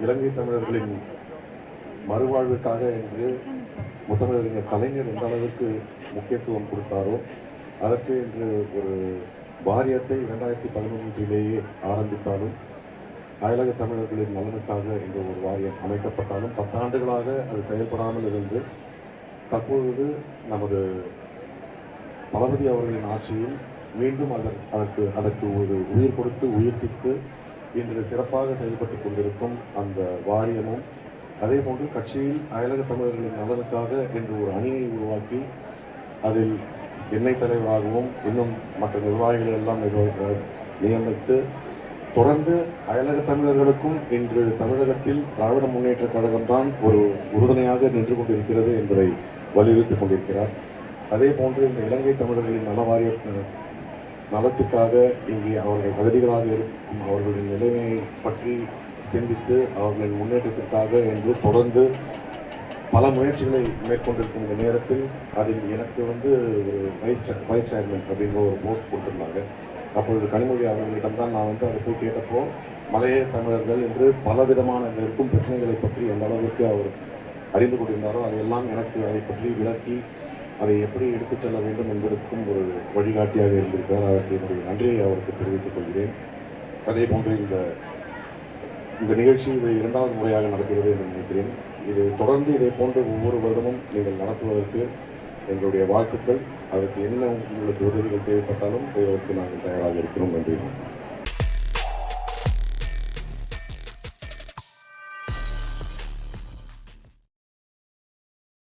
இலங்கை தமிழர்களின் மறுவாழ்வுக்காக என்று முத்தமிழறிஞர் கலைஞர் எந்த அளவுக்கு முக்கியத்துவம் கொடுத்தாரோ அதற்கு என்று ஒரு வாரியத்தை இரண்டாயிரத்தி பதினொன்றிலேயே ஆரம்பித்தாலும் அயலக தமிழர்களின் நலனுக்காக என்று ஒரு வாரியம் அமைக்கப்பட்டாலும் பத்தாண்டுகளாக அது செயல்படாமல் இருந்து தற்பொழுது நமது தளபதி அவர்களின் ஆட்சியில் மீண்டும் அதற்கு அதற்கு அதற்கு ஒரு உயிர் கொடுத்து உயிர்ப்பித்து இன்று சிறப்பாக செயல்பட்டு கொண்டிருக்கும் அந்த வாரியமும் அதே போன்று கட்சியில் அயலக தமிழர்களின் நலனுக்காக என்று ஒரு அணியை உருவாக்கி அதில் எண்ணெய் தலைவராகவும் இன்னும் மற்ற நிர்வாகிகளை எல்லாம் நியமித்து தொடர்ந்து அயலக தமிழர்களுக்கும் இன்று தமிழகத்தில் திராவிட முன்னேற்ற கழகம்தான் ஒரு உறுதுணையாக நின்று கொண்டிருக்கிறது என்பதை வலியுறுத்திக் கொண்டிருக்கிறார். அதே போன்று இந்த இலங்கை தமிழர்களின் நலவாரிய நலத்திற்காக இங்கே அவர்கள் அகதிகளாக இருக்கும் அவர்களின் நிலைமையை பற்றி சிந்தித்து அவர்களின் முன்னேற்றத்திற்காக என்று தொடர்ந்து பல முயற்சிகளை மேற்கொண்டிருக்கும் இந்த நேரத்தில் அதில் எனக்கு வந்து ஒரு வைஸ் வைஸ் சேர்மன் அப்படிங்கிற ஒரு போஸ்ட் கொடுத்துருந்தாங்க. அப்பொழுது கனிமொழி அவர்களிடம் தான் நான் வந்து அதை போய் கேட்டப்போ மலைய தமிழர்கள் என்று பல விதமான இருக்கும் பிரச்சனைகளை பற்றி எந்த அளவுக்கு அவர் அறிந்து கொண்டிருந்தாரோ அதையெல்லாம் எனக்கு அதை பற்றி விளக்கி அதை எப்படி எடுத்துச் செல்ல வேண்டும் என்பதற்கும் ஒரு வழிகாட்டியாக இருந்திருக்கிறார். அதற்கு என்னுடைய நன்றியை அவருக்கு தெரிவித்துக் கொள்கிறேன். அதே போன்று இந்த இந்த நிகழ்ச்சி இது இரண்டாவது முறையாக நடக்கிறது என்று நினைக்கிறேன். இது தொடர்ந்து இதே போன்று ஒவ்வொரு வருடமும் நீங்கள் நடத்துவதற்கு எங்களுடைய வாழ்த்துக்கள். அதற்கு என்ன உங்களுக்கு உதவிகள் தேவைப்பட்டாலும் செய்வதற்கு நாங்கள் தயாராக இருக்கிறோம். நன்றி.